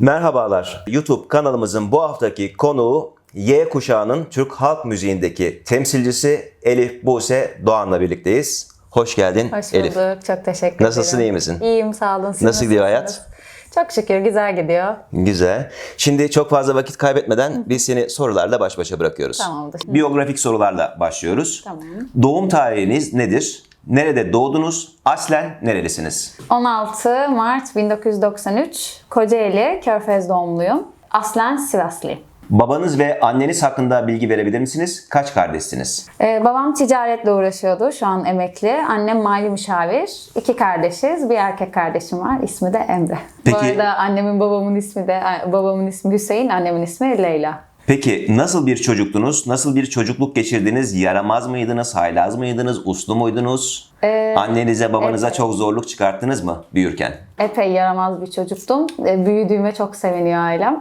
Merhabalar. YouTube kanalımızın bu haftaki konuğu Y kuşağının Türk halk müziğindeki temsilcisi Elif Buse Doğan'la birlikteyiz. Hoş geldin Hoş Elif. bulduk. Çok teşekkür Nasılsın, ederim. iyi misin? İyiyim, sağ olun. Siz Nasıl gidiyor nasılsınız? Çok şükür, güzel gidiyor. Güzel. Şimdi çok fazla vakit kaybetmeden biz seni sorularla baş başa bırakıyoruz. Tamamdır. Biyografik sorularla başlıyoruz. Tamam. Doğum tarihiniz nedir? Nerede doğdunuz? Aslen nerelisiniz? 16 Mart 1993, Kocaeli, Körfez doğumluyum. Aslen Sivaslıyım. Babanız ve anneniz hakkında bilgi verebilir misiniz? Kaç kardeşsiniz? Ee, babam ticaretle uğraşıyordu, şu an emekli. Annem mali müşavir. İki kardeşiz, bir erkek kardeşim var. İsmi de Emre. Peki- Bu arada annemin babamın ismi de, babamın ismi Hüseyin, annemin ismi Leyla. Peki nasıl bir çocuktunuz? Nasıl bir çocukluk geçirdiniz? Yaramaz mıydınız? Haylaz mıydınız? Uslu muydunuz? Annenize babanıza evet. çok zorluk çıkarttınız mı büyürken? Epey yaramaz bir çocuktum. E, Büyüdüğüme çok seviniyor ailem.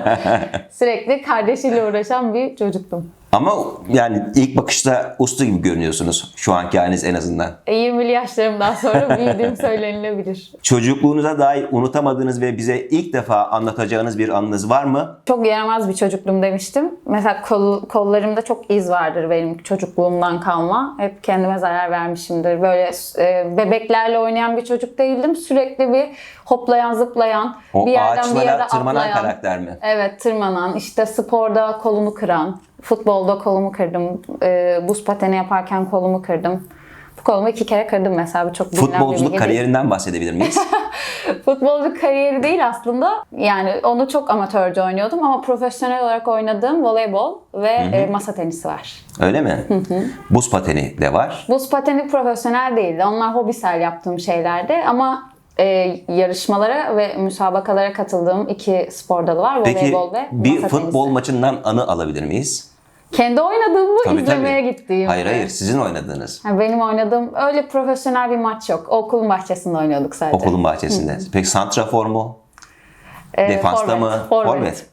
Sürekli kardeşiyle uğraşan bir çocuktum. Ama yani ilk bakışta uslu gibi görünüyorsunuz. Şu anki haliniz en azından. E, 20'li yaşlarımdan sonra büyüdüğüm söylenilebilir. Çocukluğunuza dair unutamadığınız ve bize ilk defa anlatacağınız bir anınız var mı? Çok yaramaz bir çocukluğum demiştim. Mesela kol, kollarımda çok iz vardır benim çocukluğumdan kalma. Hep kendime zarar vermişimdir. Böyle e, bebeklerle oynayan bir çocuk değildim. Sürekli bir hoplayan, zıplayan, O bir yerden bir yere tırmanan atlayan. karakter mi? Evet tırmanan, işte sporda kolumu kıran, futbolda kolumu kırdım, e, buz pateni yaparken kolumu kırdım. Bu kolumu iki kere kırdım mesela bu çok bir Futbolculuk değil. kariyerinden bahsedebilir miyiz? Futbolcu kariyeri değil aslında. Yani onu çok amatörce oynuyordum ama profesyonel olarak oynadığım voleybol ve e, masa tenisi var. Öyle mi? Buz pateni de var. Buz pateni profesyonel değildi. Onlar hobisel yaptığım şeylerdi ama e, yarışmalara ve müsabakalara katıldığım iki spor dalı var. Peki Voleybol ve bir masa futbol tenisi. maçından anı alabilir miyiz? Kendi oynadığımı Tabii, izlemeye tabii. gittiğim. Hayır hayır sizin oynadığınız. Ha, Benim oynadığım öyle profesyonel bir maç yok. Okulun bahçesinde oynuyorduk sadece. Okulun bahçesinde. Peki santrafor mu? Ee, Defansta forvet, mı? forvet.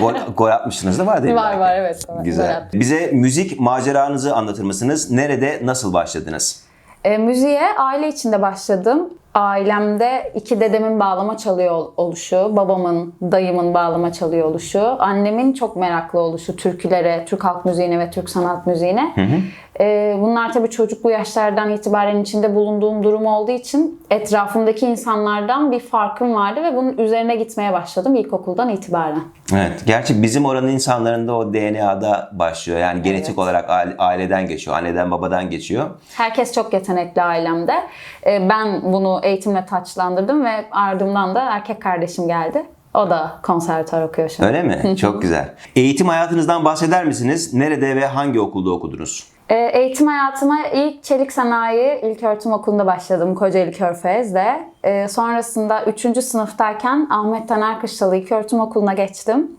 gol, gol atmışsınız da var değil mi? Var, belki? var, evet. Gol Güzel. Bize müzik maceranızı anlatır mısınız? Nerede, nasıl başladınız? E, müziğe aile içinde başladım. Ailemde iki dedemin bağlama çalıyor oluşu, babamın, dayımın bağlama çalıyor oluşu, annemin çok meraklı oluşu türkülere, Türk halk müziğine ve Türk sanat müziğine. E, bunlar tabii çocuklu yaşlardan itibaren içinde bulunduğum durum olduğu için etrafımdaki insanlardan bir farkım vardı ve bunun üzerine gitmeye başladım ilkokuldan itibaren. Evet. Gerçi bizim oranın insanlarında o DNA'da başlıyor. Yani genetik Evet. olarak aile- aileden geçiyor. Anneden babadan geçiyor. Herkes çok yetenekli ailemde. E, Ben bunu eğitimle taçlandırdım ve ardımdan da erkek kardeşim geldi. O da konservatuar okuyor şimdi. Öyle mi? Çok güzel. Eğitim hayatınızdan bahseder misiniz? Nerede ve hangi okulda okudunuz? E, Eğitim hayatıma ilk çelik sanayi ilköğretim okulunda başladım Kocaeli Körfez'de. E, sonrasında 3. sınıftayken Ahmet Taner Kışlalı İlköğretim Okulu'na geçtim.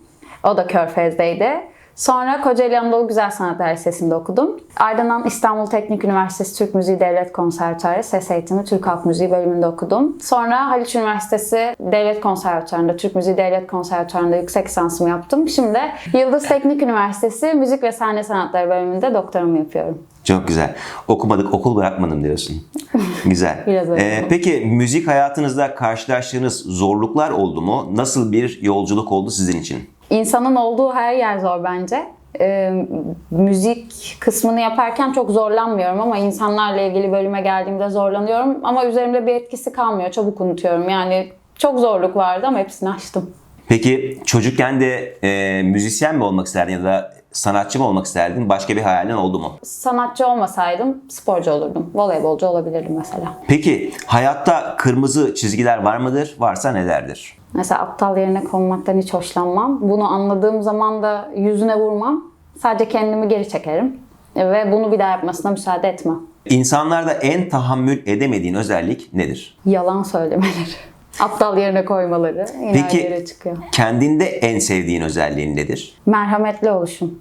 O da Körfez'deydi. Sonra Kocaeli Anadolu Güzel Sanatlar Lisesi'nde okudum. Ardından İstanbul Teknik Üniversitesi Türk Müziği Devlet Konservatuarı Ses Eğitimi Türk Halk Müziği bölümünde okudum. Sonra Haliç Üniversitesi Devlet Konservatuarı'nda, Türk Müziği Devlet Konservatuarı'nda yüksek lisansımı yaptım. Şimdi Yıldız Teknik Üniversitesi Müzik ve Sahne Sanatları bölümünde doktoramı yapıyorum. Çok güzel. Okumadık, okul bırakmadım diyorsun. güzel. Biraz öyle. Ee, peki müzik hayatınızda karşılaştığınız zorluklar oldu mu? Nasıl bir yolculuk oldu sizin için? İnsanın olduğu her yer zor bence. Ee, müzik kısmını yaparken çok zorlanmıyorum ama insanlarla ilgili bölüme geldiğimde zorlanıyorum. Ama üzerimde bir etkisi kalmıyor. Çabuk unutuyorum. Yani çok zorluk vardı ama hepsini aştım. Peki çocukken de e, müzisyen mi olmak isterdin ya da sanatçı mı olmak isterdin? Başka bir hayalin oldu mu? Sanatçı olmasaydım sporcu olurdum. Voleybolcu olabilirdim mesela. Peki hayatta kırmızı çizgiler var mıdır? Varsa nelerdir? Mesela aptal yerine konmaktan hiç hoşlanmam. Bunu anladığım zaman da yüzüne vurmam. Sadece kendimi geri çekerim. Ve bunu bir daha yapmasına müsaade etmem. İnsanlarda en tahammül edemediğin özellik nedir? Yalan söylemeleri. Aptal yerine koymaları. Yine Peki çıkıyor. kendinde en sevdiğin özelliğin nedir? Merhametli oluşum.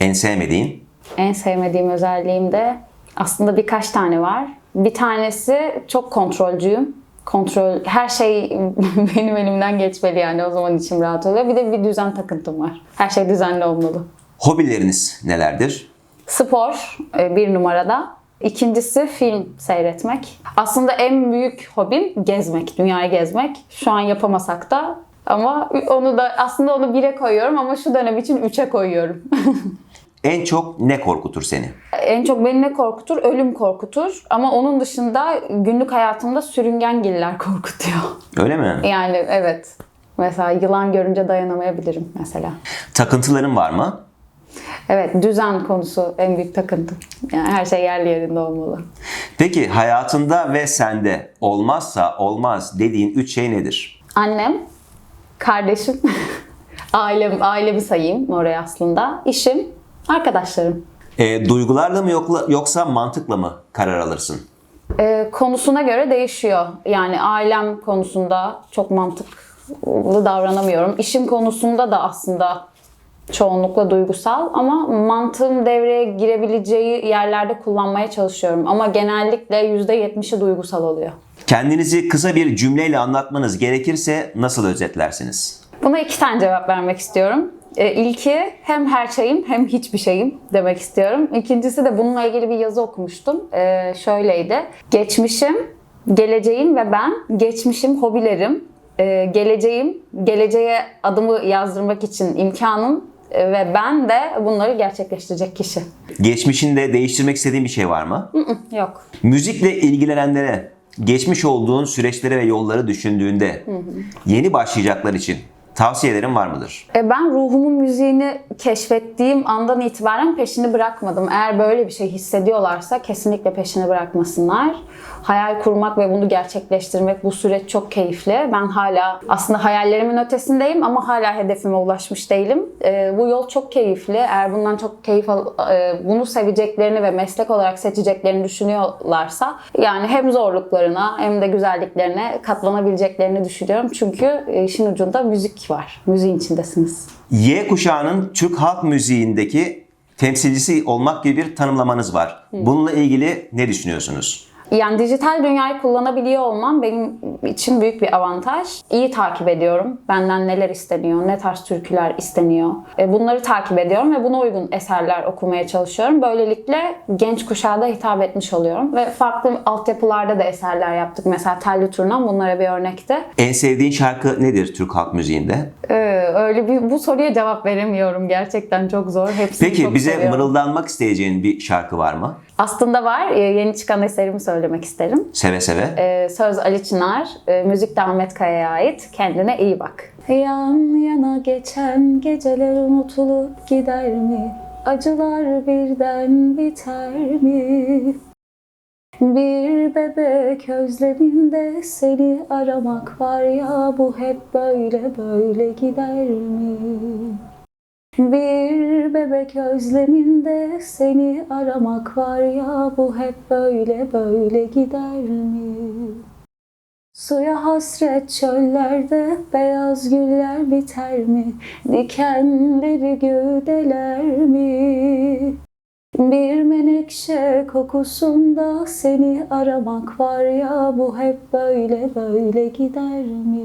En sevmediğin? En sevmediğim özelliğim de aslında birkaç tane var. Bir tanesi çok kontrolcüyüm. Kontrol, her şey benim elimden geçmeli yani o zaman içim rahat oluyor. Bir de bir düzen takıntım var. Her şey düzenli olmalı. Hobileriniz nelerdir? Spor e, bir numarada. İkincisi film seyretmek. Aslında en büyük hobim gezmek, dünyayı gezmek. Şu an yapamasak da Ama onu da aslında onu 1'e koyuyorum ama şu dönem için 3'e koyuyorum. En çok ne korkutur seni? en çok beni ne korkutur? Ölüm korkutur. Ama onun dışında günlük hayatımda sürüngengiller korkutuyor. Öyle mi? Yani evet. Mesela yılan görünce dayanamayabilirim mesela. Takıntıların var mı? Evet düzen konusu en büyük takıntım. Yani her şey yerli yerinde olmalı. Peki hayatında ve sende olmazsa olmaz dediğin üç şey nedir? Annem, kardeşim, ailem, ailemi sayayım oraya aslında. İşim, arkadaşlarım. E, duygularla mı yoksa mantıkla mı karar alırsın? Ee, konusuna göre değişiyor. Yani ailem konusunda çok mantıklı davranamıyorum. İşim konusunda da aslında çoğunlukla duygusal ama mantığım devreye girebileceği yerlerde kullanmaya çalışıyorum. Ama genellikle %70'i duygusal oluyor. Kendinizi kısa bir cümleyle anlatmanız gerekirse nasıl özetlersiniz? Buna iki tane cevap vermek istiyorum. Ee, İlki hem her şeyim hem hiçbir şeyim demek istiyorum. İkincisi de bununla ilgili bir yazı okumuştum. Ee, şöyleydi. Geçmişim, geleceğim ve ben, geçmişim hobilerim, ee, geleceğim, geleceğe adımı yazdırmak için imkanım ee, ve ben de bunları gerçekleştirecek kişi. Geçmişinde değiştirmek istediğin bir şey var mı? Yok. Müzikle ilgilenenlere geçmiş olduğun süreçleri ve yolları düşündüğünde yeni başlayacaklar için tavsiyelerin var mıdır? E, Ben ruhumun müziğini keşfettiğim andan itibaren peşini bırakmadım. Eğer böyle bir şey hissediyorlarsa kesinlikle peşini bırakmasınlar. Hayal kurmak ve bunu gerçekleştirmek bu süreç çok keyifli. Ben hala aslında hayallerimin ötesindeyim ama hala hedefime ulaşmış değilim. E, bu yol çok keyifli. Eğer bundan çok keyif al, e, bunu seveceklerini ve meslek olarak seçeceklerini düşünüyorlarsa yani hem zorluklarına hem de güzelliklerine katlanabileceklerini düşünüyorum. Çünkü işin ucunda müzik var. Müziğin içindesiniz. Y kuşağının Türk halk müziğindeki temsilcisi olmak gibi bir tanımlamanız var. Bununla ilgili ne düşünüyorsunuz? Yani dijital dünyayı kullanabiliyor olmam benim için büyük bir avantaj. İyi takip ediyorum. Benden neler isteniyor, ne tarz türküler isteniyor. E, Bunları takip ediyorum ve buna uygun eserler okumaya çalışıyorum. Böylelikle genç kuşağa da hitap etmiş oluyorum. Ve farklı altyapılarda da eserler yaptık. Mesela Telli Turnam bunlara bir örnekti. En sevdiğin şarkı nedir Türk halk müziğinde? Ee, öyle bir bu soruya cevap veremiyorum. Gerçekten çok zor. Hepsini Peki çok bize seviyorum. mırıldanmak isteyeceğin bir şarkı var mı? Aslında var. Ee, Yeni çıkan eserimi söylemek isterim. Seve seve. Ee, söz Ali Çınar, e, müzik de Ahmet Kaya'ya ait. Kendine iyi bak. Yan yana geçen geceler unutulup gider mi? Acılar birden biter mi? Bir bebek özleminde seni aramak var ya bu hep böyle böyle gider mi? Bir bebek özleminde seni aramak var ya bu hep böyle böyle gider mi? Suya hasret çöllerde beyaz güller biter mi? Dikenleri gövdeler mi? Bir menekşe kokusunda seni aramak var ya bu hep böyle böyle gider mi?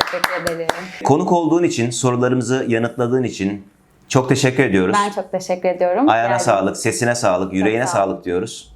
Teşekkür ederim. Konuk olduğun için, sorularımızı yanıtladığın için çok teşekkür ediyoruz. Ben çok teşekkür ediyorum. Ayağına Geldiğiniz sağlık, sesine sağlık, yüreğine sağ sağlık diyoruz.